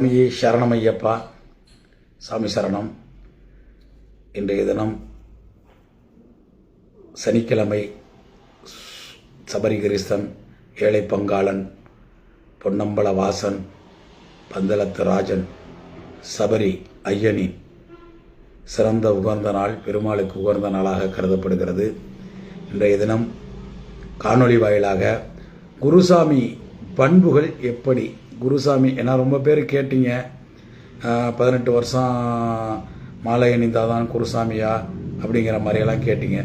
சாமியே சரணமையப்பா. சாமி சரணம். இன்றைய தினம் சனிக்கிழமை சபரிகிரிஸ்தன் ஏழை பங்காளன் பொன்னம்பல வாசன் பந்தலத்து ராஜன் சபரி ஐயனி சிறந்த உகந்த நாள் பெருமாளுக்கு உகந்த நாளாக கருதப்படுகிறது. இன்றைய தினம் காணொளி வாயிலாக குருசாமி பண்புகள் எப்படி குருசாமி ஏன்னா ரொம்ப பேர் கேட்டீங்க. பதினெட்டு வருஷம் மாலை அணிந்தாதான் குருசாமியா அப்படிங்கிற மாதிரியெல்லாம் கேட்டீங்க.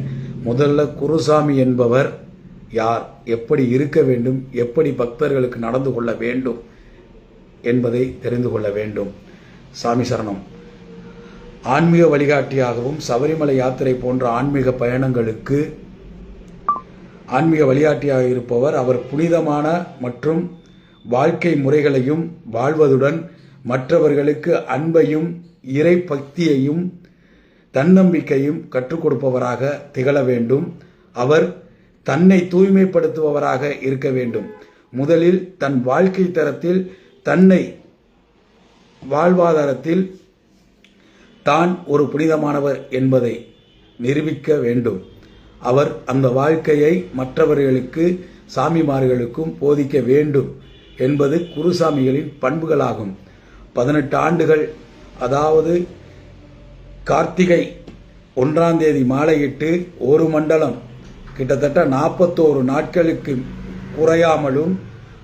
முதல்ல குருசாமி என்பவர் யார்? எப்படி இருக்க வேண்டும்? எப்படி பக்தர்களுக்கு நடந்து கொள்ள வேண்டும்? என்பதை தெரிந்து கொள்ள வேண்டும். சாமி சரணம். ஆன்மீக வழிகாட்டியாகவும் சபரிமலை யாத்திரை போன்ற ஆன்மீக பயணங்களுக்கு ஆன்மீக வழிகாட்டியாக இருப்பவர் அவர் புனிதமான மற்றும் வாழ்க்கை முறைகளையும் வாழ்வதுடன் மற்றவர்களுக்கு அன்பையும் இறை பக்தியையும் தன்னம்பிக்கையும் கற்றுக் கொடுப்பவராக திகழ வேண்டும். அவர் தன்னை தூய்மைப்படுத்துபவராக இருக்க வேண்டும். முதலில் தன் வாழ்க்கை தரத்தில் தன்னை வாழ்வாதாரத்தில் தான் ஒரு புனிதமானவர் என்பதை நிரூபிக்க வேண்டும். அவர் அந்த வாழ்க்கையை மற்றவர்களுக்கு சாமிமார்களுக்கும் போதிக்க வேண்டும். என்பது குருசாமிகளின் பண்புகளாகும். பதினெட்டு ஆண்டுகள் அதாவது கார்த்திகை ஒன்றாம் தேதி மாலையிட்டு ஒரு மண்டலம் கிட்டத்தட்ட நாற்பத்தோரு நாட்களுக்கு குறையாமலும்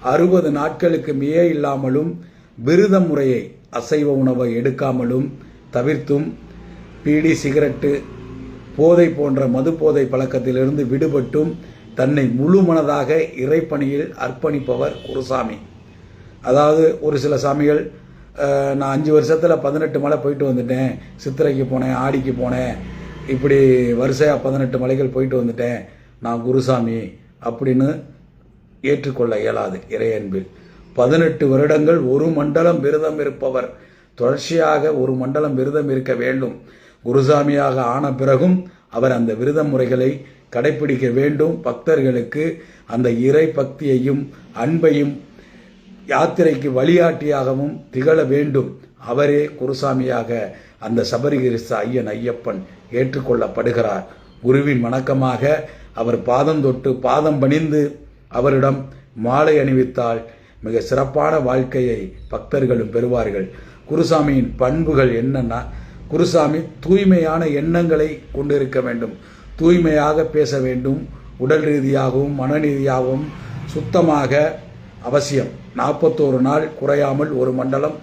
அறுபது நாட்களுக்கு மிக இல்லாமலும் விருத முறையை அசைவ உணவை எடுக்காமலும் தவிர்த்தும் பீடி சிகரெட்டு போதை போன்ற மது போதை பழக்கத்திலிருந்து விடுபட்டும் தன்னை முழு மனதாக இறைப்பணியில் அர்ப்பணிப்பவர் குருசாமி. அதாவது ஒரு சில சாமிகள் நான் அஞ்சு வருஷத்தில் பதினெட்டு மலை போயிட்டு வந்துட்டேன். சித்திரைக்கு போனேன் ஆடிக்கு போனேன். இப்படி வரிசையாக பதினெட்டு மலைகள் போயிட்டு வந்துட்டேன். நான் குருசாமி அப்படின்னு ஏற்றுக்கொள்ள இயலாது இறையன்பில். பதினெட்டு வருடங்கள் ஒரு மண்டலம் விரதம் இருப்பவர். தொடர்ச்சியாக ஒரு மண்டலம் விரதம் இருக்க வேண்டும். குருசாமியாக ஆன பிறகும் அவர் அந்த விரத முறைகளை கடைபிடிக்க வேண்டும். பக்தர்களுக்கு அந்த இறை பக்தியையும் அன்பையும் யாத்திரைக்கு வழிகாட்டியாகவும் திகழ வேண்டும். அவரே குருசாமியாக அந்த சபரிகிரிச ஐயன் ஐயப்பன் ஏற்றுக்கொள்ளப்படுகிறார். குருவின் வணக்கமாக அவர் பாதம் தொட்டு பாதம் பணிந்து அவரிடம் மாலை அணிவித்தால் மிக சிறப்பான வாழ்க்கையை பக்தர்களும் பெறுவார்கள். குருசாமியின் பண்புகள் என்னன்னா குருசாமி தூய்மையான எண்ணங்களை கொண்டிருக்க வேண்டும். தூய்மையாக பேச வேண்டும். உடல் ரீதியாகவும் மனரீதியாகவும் சுத்தமாக அவசியம். நாற்பத்தோரு நாள் குறையாமல் ஒரு மண்டலம்.